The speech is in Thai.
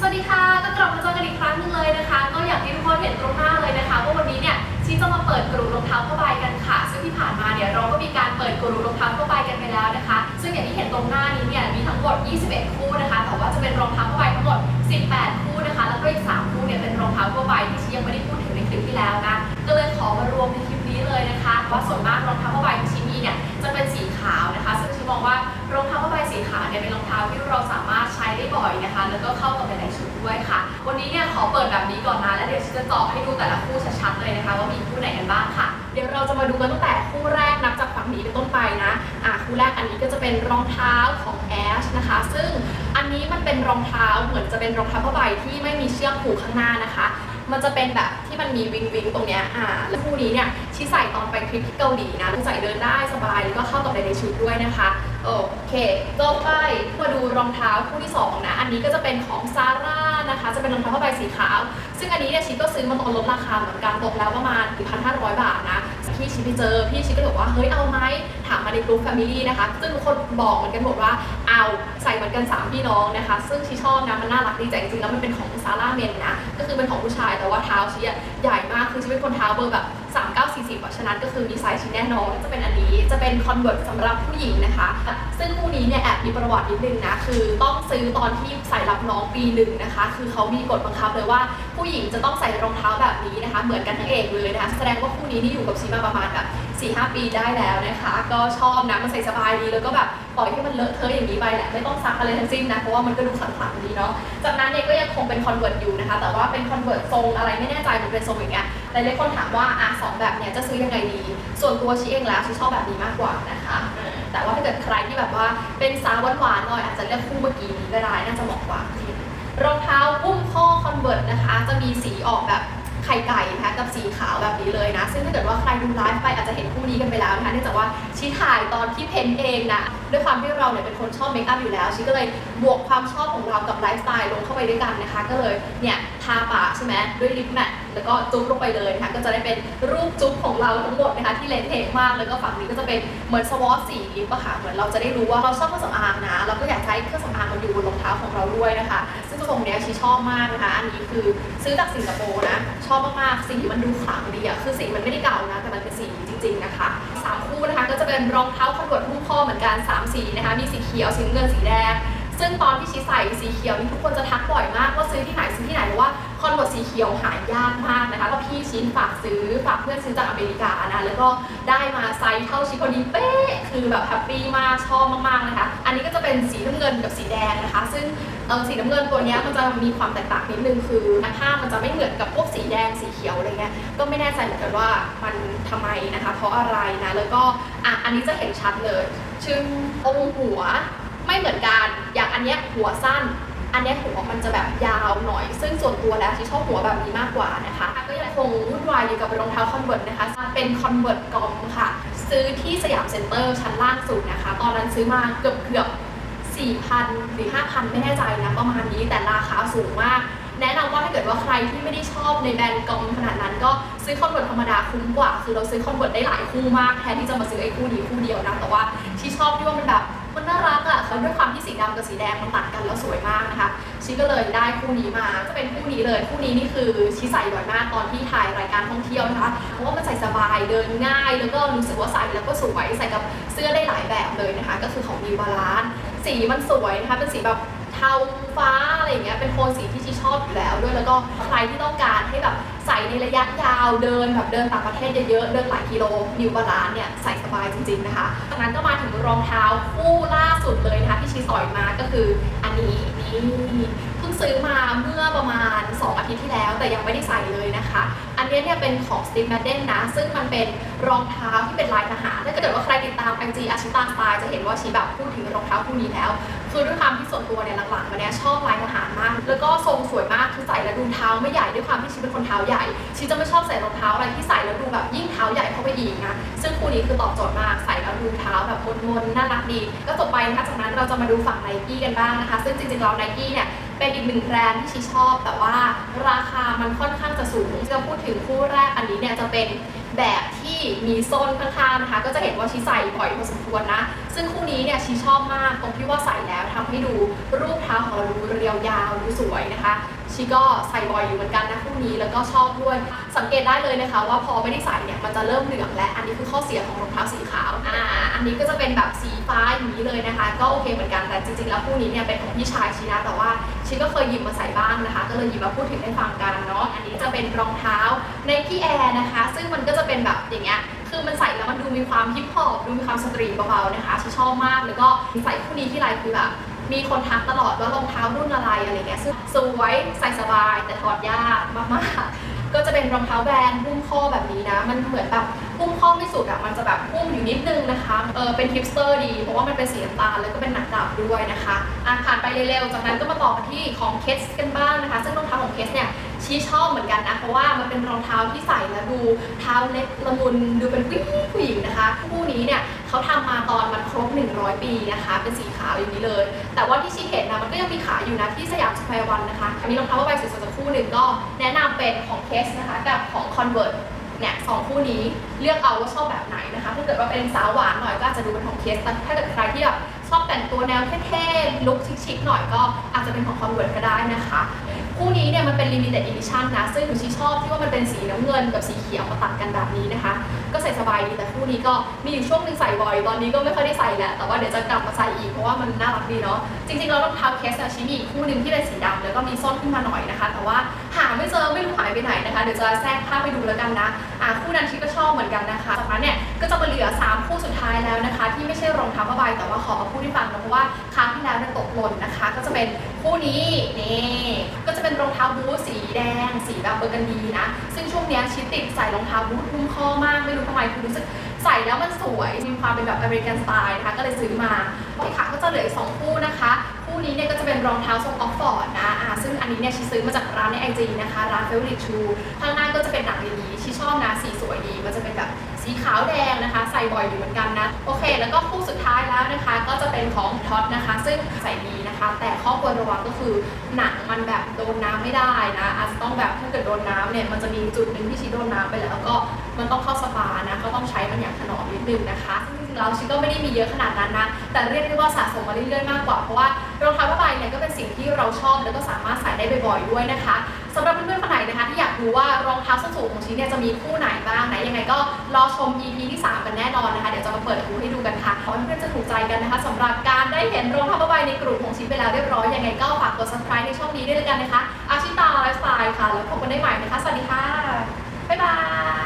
สวัสดีค่ะก็กลับมาเจอกันอีกครั้งหนึงเลยนะคะ ก็อย่างที่ทุกคนเห็นตรงหน้าเลยนะคะว่าวันนี้เนี่ยชีจะมาเปิดกระดุมรองเท้าผ้าใบกันค่ะ ซึ่งที่ผ่านมาเนี่ยเราก็มีการเปิดกระดุมรองเท้าผ้าใบกันไปแล้วนะคะ ซึ่งอย่างที่เห็นตรงหน้านี้เนี่ยมีทั้งหมด 21 คู่นะคะ แต่ว่าจะเป็นรองเท้าผ้าใบทั้งหมด 18 คู่นะคะ แล้วก็อีก 3 คู่เนี่ยเป็นรองเท้าผ้าใบที่ชียังไม่ได้พูดถึงในคลิปที่แล้วนะ ก็เลยขอมารวมในคลิปนี้เลยนะคะว่าส่วนมากรองเท้าผ้าใบที่ชีมีเนี่ยจะเป็นสีขาวนะคะ ซึ่งชีมองว่ารองเท้าผ้าใบสีขาวเนี่ยเป็นรองเท้าที่เราสามารถใช้ได้บ่อยนะคะ แล้วก็เข้า ด้วยค่ะ วันนี้เนี่ยขอเปิดแบบนี้ก่อนนะ แล้วเดี๋ยวฉันจะเจาะให้ดูแต่ละคู่ชัดๆเลยนะคะ ว่ามีคู่ไหนกันบ้างค่ะ เดี๋ยวเราจะมาดูกันตั้งแต่คู่แรกนับจากฝั่งนี้เป็นต้นไปนะอะคู่แรกอันนี้ก็จะเป็นรองเท้าของแอชนะคะ ซึ่งอันนี้มันเป็นรองเท้าเหมือนจะเป็นรองเท้าผ้าใบที่ไม่มีเชือกผูกข้างหน้านะคะมันจะเป็นแบบที่มันมีวิงวิงตรงเนี้ย อ่า แล้วคู่นี้เนี่ยที่ใส่ตอนไปทริปที่เกาหลีนะใส่เดินได้สบายแล้วก็เข้ากับในชุดด้วยนะคะ โอเคต่อไปมาดูรองเท้าคู่ที่สองนะ อันนี้ก็จะเป็นของซาร่านะคะ จะเป็นรองเท้าผ้าใบสีขาว ซึ่งอันนี้เนี่ยชิคก็ซื้อมาตอนลดราคาเหมือนกันตกแล้วประมาณ 1,500 บาทนะพี่ชิคไปเจอ พี่ชิคก็เลยบอกว่า เฮ้ย เอาไหมถามมาในกลุ่มแฟมิลี่นะคะ ซึ่งทุกคนบอกเหมือนกันหมดว่า เอาใส่เหมือนกัน 3 พี่น้องนะคะ ซึ่งชิชอบนะมันน่ารักดีแต่จริงๆแล้วมันเป็นของซาร่าเมนนะก็คือเป็นของผู้ชายแต่ว่าเท้าชิอะใหญ่มากคือชิเป็นคนเท้าเบอร์แบบ3940อะฉะนั้นก็คือมีไซส์ชิ้นแน่นอนจะเป็นอันนี้จะเป็นคอนเวิร์ตสำหรับผู้หญิงนะคะ ซึ่งคู่นี้เนี่ยแอบมีประวัตินิดนึงนะ คือต้องซื้อตอนที่ใส่รับน้องปีหนึ่งนะคะ คือเขามีกฎบังคับเลยว่าผู้หญิงจะต้องใส่รองเท้าแบบนี้นะคะ เหมือนกันทั้งเอกเลยนะคะ แสดงว่าคู่นี้นี่อยู่กับชีมาประมาณแบบ 4 5ปีได้แล้วนะคะ ก็ชอบนะมันใส่สบายดีแล้วก็แบบปล่อยให้มันเลอะเทอะอย่างนี้ไปแหละไม่ต้องซักอะไรทั้งสิ้นนะเพราะว่ามันก็ดูขลังๆดีเนาะจากนั้นเนี่ยก็ยังคงเป็นคอนเวิร์ตอยู่นะคะ แต่ว่าเป็นคอนเวิร์ตทรงอะไรไม่แน่ใจมันเป็นทรงอย่างเงี้ยหลายๆคนถามว่าอะสองแบบเนี้ยจะซื้อยังไงดีส่วนตัวชีเองแล้วชีชอบแบบนี้มากกว่านะคะ แต่ว่าถ้าเกิดใครที่แบบว่าเป็นสาวหวานๆหน่อยอาจจะเลือกคู่เมื่อกี้นี้ก็ได้น่าจะเหมาะกว่ารองเท้าหุ้มข้อคอนเวิร์ตนะคะ จะมีสีออกแบบ ไข่ไก่นะคะกับสีขาวแบบนี้เลยนะ ซึ่งถ้าเกิดว่าใครดูไลฟ์ไปอาจจะเห็นคู่นี้กันไปแล้วนะคะเนื่องจากว่าชีถ่ายตอนที่เพนเองนะด้วยความที่เราเนี่ยเป็นคนชอบเมคอัพอยู่แล้วชีก็เลยบวกความชอบของเรากับไลฟ์สไตล์ลงเข้าไปด้วยกันนะคะ ก็เลยเนี่ยทาปากใช่ไหมด้วยลิปแมทแล้วก็จุ๊บลงไปเลยนะคะก็จะได้เป็นรูปจุ๊บของเราทั้งหมดนะคะที่เละเทมากแล้วก็ฝั่งนี้ก็จะเป็นเหมือนสวอตสีลิปอะค่ะเหมือนเราจะได้รู้ว่าเราชอบเครื่องสำอางนะเราก็อยากใช้เครื่องสำอางมันอยู่บนรองเท้าของเราด้วยนะคะ ทรงเนี้ยชีชอบมากนะคะ อันนี้คือซื้อจากสิงคโปร์นะ ชอบมากๆ สีมันดูขลังดีอะคือสีมันไม่ได้เก่านะ แต่มันเป็นสีจริง ๆ นะคะสามคู่นะคะก็จะเป็นรองเท้าคอนเวิร์ตหุ้มข้อเหมือนกันสามสีนะคะ มีสีเขียว สีเงิน สีแดง ซึ่งตอนที่ชีใส่สีเขียวนี่ทุกคนจะทักบ่อยมากว่าซื้อที่ไหนซื้อที่ไหนเพราะว่าคอนวิร์ตสีเขียวหายากมากนะคะแล้วพี่ชิ้นฝากซื้อฝากเพื่อนซื้อจากอเมริกานะ แล้วก็ได้มาไซส์เท่าชิพอดีเป๊ะ คือแบบแฮปปี้มากชอบมากๆนะคะ เป็นสีน้ำเงินกับสีแดงนะคะ ซึ่งสีน้ำเงินตัวนี้มันจะมีความแตกต่างนิดนึงคือหน้าผ้ามันจะไม่เหมือนกับพวกสีแดงสีเขียวอะไรเงี้ยก็ไม่แน่ใจเหมือนกันว่ามันทำไมนะคะ เพราะอะไรนะแล้วก็อะอันนี้จะเห็นชัดเลยชึงตรงหัวไม่เหมือนกันอย่างอันเนี้ยหัวสั้น อันเนี้ยหัวมันจะแบบยาวหน่อย ซึ่งส่วนตัวแล้วที่ชอบหัวแบบนี้มากกว่านะคะ ก็ยังคงวุ่นวายอยู่กับรองเท้าคอนเวิร์ตนะคะ เป็นคอนเวิร์ตกอมค่ะ ซื้อที่สยามเซ็นเตอร์ชั้นล่างสุดนะคะ ตอนนั้นซื้อมาเกือบเกือบ 4,000 หรือ 5,000 ไม่แน่ใจนะประมาณนี้แต่ราคาสูงมาก แนะนำว่าถ้าเกิดว่าใครที่ไม่ได้ชอบในแบรนด์กอมขนาดนั้น ก็ซื้อคอนเวิร์ตธรรมดาคุ้มกว่า คือเราซื้อคอนเวิร์ตได้หลายคู่มากแทนที่จะมาซื้อไอ้คู่นี้คู่เดียวนะแต่ว่าที่ชอบที่ว่ามันแบบมันน่ารักอะ่ะเขาด้วยความที่สีดำกับสีแดงมันตัดกันแล้วสวยมากนะคะชีก็เลยได้คู่นี้มาจะเป็นคู่นี้เลยคู่นี้นี่คือชีใส่บ่อยมากตอนที่ถ่ายรายการท่องเที่ยวนะคะเพราะว่ามันใส่สบายเดินง่าย แล้วก็รู้สึกว่าใส่แล้วก็สวยใส่กับเสื้อได้หลายแบบเลยนะคะ ก็คือของ New Balance สีมันสวยนะคะเป็นสีแบบเทาฟ้าอะไรอย่างเงี้ยเป็นโทนสีที่ชีชอบอยู่แล้วด้วยแล้วก็ใครที่ต้องการให้แบบใส่ในระยะยาวเดินแบบเดินต่างประเทศเยอะๆเดินหลายกิโลนิวบาลานเนี่ยใส่สบายจริงๆนะคะจากนั้นก็มาถึงรองเท้าคู่ล่าสุดเลยนะคะที่ชีสอยมาก็คืออันนี้นี่เพิ่งซื้อมาเมื่อประมาณ 2 อาทิตย์ที่แล้ว แต่ยังไม่ได้ใส่เลยนะคะ นเนี้ยเนี่ยเป็นของ Steve Madden นะ ซึ่งมันเป็นรองเท้าที่เป็นลายทหาร ถ้าเกิดว่าใครติดตาม IG อาชิตาสไตล์จะเห็นว่าชีแบบพูดถึงรองเท้าคู่นี้แล้ว คือด้วยความที่ส่วนตัวเนี่ยหลังๆมาเนี่ยชอบลายทหารมาก แล้วก็ทรงสวยมาก คือใส่แล้วดูเท้าไม่ใหญ่ด้วยความที่ชีเป็นคนเท้าใหญ่ ชีจะไม่ชอบใส่รองเท้าอะไรที่ใส่แล้วดูแบบยิ่งเท้าใหญ่เข้าไปอีกนะ ซึ่งคู่นี้คือตอบโจทย์มาก ใส่แล้วดูเท้าแบบมนๆน่ารักดี ก็จบไปนะคะจากนั้นเราจะมาดูฝั่งไนกี้กันบ้างนะคะ ซึ่งจริงๆแล้วไนกี้เนี่ย เป็นอีกหนึ่งแบรนด์ที่ชีชอบ แต่ว่าราคามันค่อนข้างจะสูงจะพูดถึงคู่แรกอันนี้เนี่ยจะเป็นแบบที่มีโซนข้างๆนะคะ ก็จะเห็นว่าชีใส่บ่อยพอสมควรนะ ซึ่งคู่นี้เนี่ยชีชอบมากตรงที่ว่าใส่แล้วทำให้ดูรูปเท้าของเราดูเรียวยาวดูสวยนะคะ ชีก็ใส่บ่อยอยู่เหมือนกันนะคู่นี้แล้วก็ชอบด้วย สังเกตได้เลยนะคะ ว่าพอไม่ได้ใส่เนี่ยมันจะเริ่มเหลืองและอันนี้คือข้อเสียของรองเท้าสีขาวอ่าอันนี้ก็จะเป็นแบบสีฟ้าอย่างนี้เลยนะคะ ก็โอเคเหมือนกันแต่จริงๆแล้วคู่นี้เนี่ยเป็นของพี่ชายชีนะแต่ว่าชีก็เคยหยิบมาใส่บ้างนะคะ ก็เลยหยิบมาพูดถึงให้ฟังกันเนาะอันนี้จะเป็นรองเท้าในพี่แอร์นะคะ ซึ่งมันก็จะเป็นแบบอย่างเงี้ยคือมันใส่แล้วมันดูมีความฮิปฮอปดูมีความสตรีทเบาๆนะคะชีชอบมากแล้วก็ใส่คู่นี้ที่ไรคือแบบ มีคนทักตลอดว่ารองเท้ารุ่นอะไรอะไรเงี้ยซึ่งสวยใส่สบายแต่ถอดยากมากๆ ก็จะเป็นรองเท้าแบรนด์หุ้มข้อแบบนี้นะ มันเหมือนแบบหุ้มข้อไม่สุดอะมันจะแบบหุ้มอยู่นิดนึงนะคะเออเป็นฮิปสเตอร์ดีเพราะว่ามันเป็นสีน้ำตาลแล้วก็เป็นหนังดำด้วยนะคะอะผ่านไปเร็วๆจากนั้นก็มาต่อกันที่ของเคสกันบ้างนะคะ ซึ่งรองเท้าของเคสเนี่ยชี้ชอบเหมือนกันนะ เพราะว่ามันเป็นรองเท้าที่ใส่แล้วดูเท้าเล็กละมุนดูเป็นผู้หญิงผู้หญิงนะคะ คู่นี้เนี่ยเขาทำมา ตอนมันครบ 100 ปีนะคะ เป็นสีขาวอย่างนี้เลย แต่ว่าที่ชี้เห็นนะมันก็ยังมีขายอยู่นะที่สยามสแควร์วันนะคะมีรองเท้าผ้าใบสวยๆสักคู่หนึ่งก็แนะนำเป็นของเคสนะคะกับของ Convert เนี่ยสองคู่นี้เลือกเอาว่าชอบแบบไหนนะคะ ถ้าเกิดว่าเป็นสาวหวานหน่อยก็อาจจะดูเป็นของเคสแต่ถ้าเกิดใครที่แบบ ชอบแต่งตัวแนวเท่ๆ ลุคชิคๆหน่อยก็อาจจะเป็นของ Convert ก็ได้นะคะ คู่นี้เนี่ยมันเป็น limited edition นะ ซึ่งหนูชีชอบที่ว่ามันเป็นสีน้ำเงินกับสีเขียวมาตัดกันแบบนี้นะคะ ก็ใส่สบายดีแต่คู่นี้ก็มีอยู่ช่วงหนึงใส่บ่อย ตอนนี้ก็ไม่ค่อยได้ใส่แล้วแต่ว่าเดี๋ยวจะกลับมาใส่อีกเพราะว่ามันน่ารักดีเนาะ จริงๆแล้วรองเท้าเคสอะชีมีอีกคู่หนึ่งที่เป็นสีดำแล้วก็มีส้นขึ้นมาหน่อยนะคะ แต่ว่าหาไม่เจอไม่รู้หายไปไหนนะคะ เดี๋ยวจะแทรกภาพไปดูแล้วกันนะ อ่าคู่นั้นชีก็ชอบเหมือนกันนะคะจากนั้นเนี่ยก็จะมาเหลือ 3 คู่ ท้ายแล้วนะคะ ที่ไม่ใช่รองเท้าผ้าใบแต่ว่าขอมาพูดให้ฟังนะเพราะว่าครั้งที่แล้วเนี่ยตกหล่นนะคะ ก็จะเป็นคู่นี้นี่ก็จะเป็นรองเท้าบูทสีแดง สีแบบเบอร์กันดีนะ ซึ่งช่วงเนี้ยชิติดใส่รองเท้าบูทหุ้มข้อมากไม่รู้ทำไมคือรู้สึกใส่แล้วมันสวยมีความเป็นแบบอเมริกันสไตล์นะคะก็เลยซื้อมาโอเคค่ะก็จะเหลืออีกสองคู่นะคะคู่นี้เนี่ยก็จะเป็นรองเท้าทรงออฟฟอร์ดนะอ่าซึ่งอันนี้เนี่ยชิซื้อมาจากร้านในไอจีนะคะ ร้านเฟลลิชูข้างหน้าก็จะเป็นหนังอย่างนี้ชิชอบนะสีสวยดี มันจะเป็นแบบ สีขาวแดงนะคะใส่บ่อยอยู่เหมือนกันนะโอเค แล้วก็คู่สุดท้ายแล้วนะคะ ก็จะเป็นของท็อตนะคะ ซึ่งใส่ดีนะคะ แต่ข้อควรระวังก็คือหนังมันแบบโดนน้ำไม่ได้นะอาจจะต้องแบบถ้าเกิดโดนน้ำเนี่ยมันจะมีจุดหนึ่งที่ชิโดนน้ำไปแล้วก็มันต้องเข้าสปานะก็ต้องใช้มันอย่างถนอมนิดนึงนะคะซึ่งจริงๆแล้วชิก็ไม่ได้มีเยอะขนาดนั้นนะแต่เรียกได้ว่าสะสมมาเรื่อยๆมากกว่าเพราะว่ารองเท้าผ้าใบเนี่ยก็เป็นสิ่งที่เราชอบแล้วก็สามารถใส่ได้บ่อยๆด้วยนะคะสำหรับเพื่อนๆคนไหนนะคะที่อยากรู้ว่ารองเท้าส้นสูงของชิเนี่ยจะมีคู่ไหนบ้างนะยังไงก็รอชม EP ที่ 3 กันแน่นอนนะคะเดี๋ยวจะมาเปิดคู่ให้ดูกันค่ะขอให้เพื่อนๆจะถูกใจกันนะคะสำหรับการได้เห็นรองเท้าผ้าใบในกลุ่มของชิไปแล้วเรียบร้อยยังไงก็ฝากกด subscribe ในช่องนี้ด้วยแล้วกันนะคะอาชิตาไลฟ์สไตล์ค่ะแล้วพบกันได้ใหม่นะคะสวัสดีค่ะบ๊ายบาย